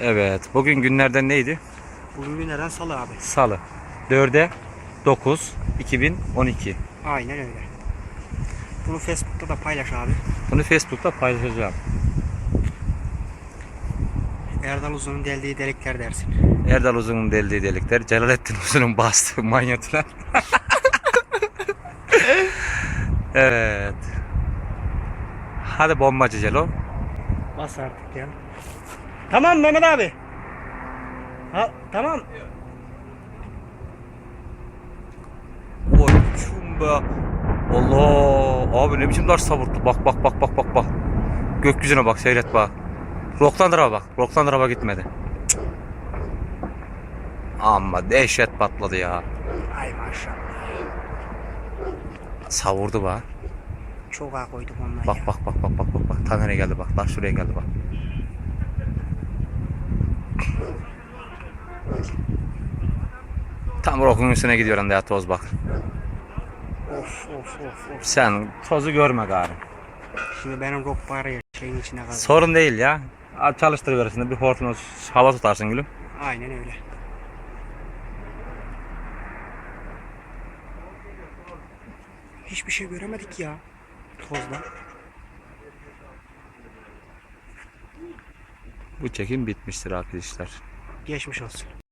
Evet. Bugün günlerden neydi? Bugün günlerden salı abi. Salı. 4'e 9 2012. Aynen öyle. Bunu Facebook'ta da paylaş abi. Bunu Facebook'ta paylaşacağım. Erdal Uzun'un deldiği delikler dersin. Erdal Uzun'un deldiği delikler, Celalettin Uzun'un bastığı manyetler. evet. Hadi bombacı Celo. Bas artık ya. Tamam Mehmet abi. Ha, tamam. Oy be. Allah. Abi ne biçim taş savurttu. Bak bak bak bak bak bak. Gökyüzüne bak seyret bak. Rocklander'a bak. Rocklander'a gitmedi. Cık. Amma dehşet patladı ya. Ay maşallah. Savurdu bak. Çok ağ koydum ondan Bak ya. bak bak bak bak bak. Ta nereye geldi bak. Taş şuraya geldi bak. Tam rokun üstüne gidiyor anda ya toz bak. Of of of of. Sen tozu görme gari. Şimdi benim rock bari şeyin içine kaldı. Sorun değil ya. Al çalıştırıverirsin de bir hortumla hava tutarsın gülüm. Aynen öyle. Hiçbir şey göremedik ya. Tozda. Bu çekim bitmiştir arkadaşlar. Geçmiş olsun.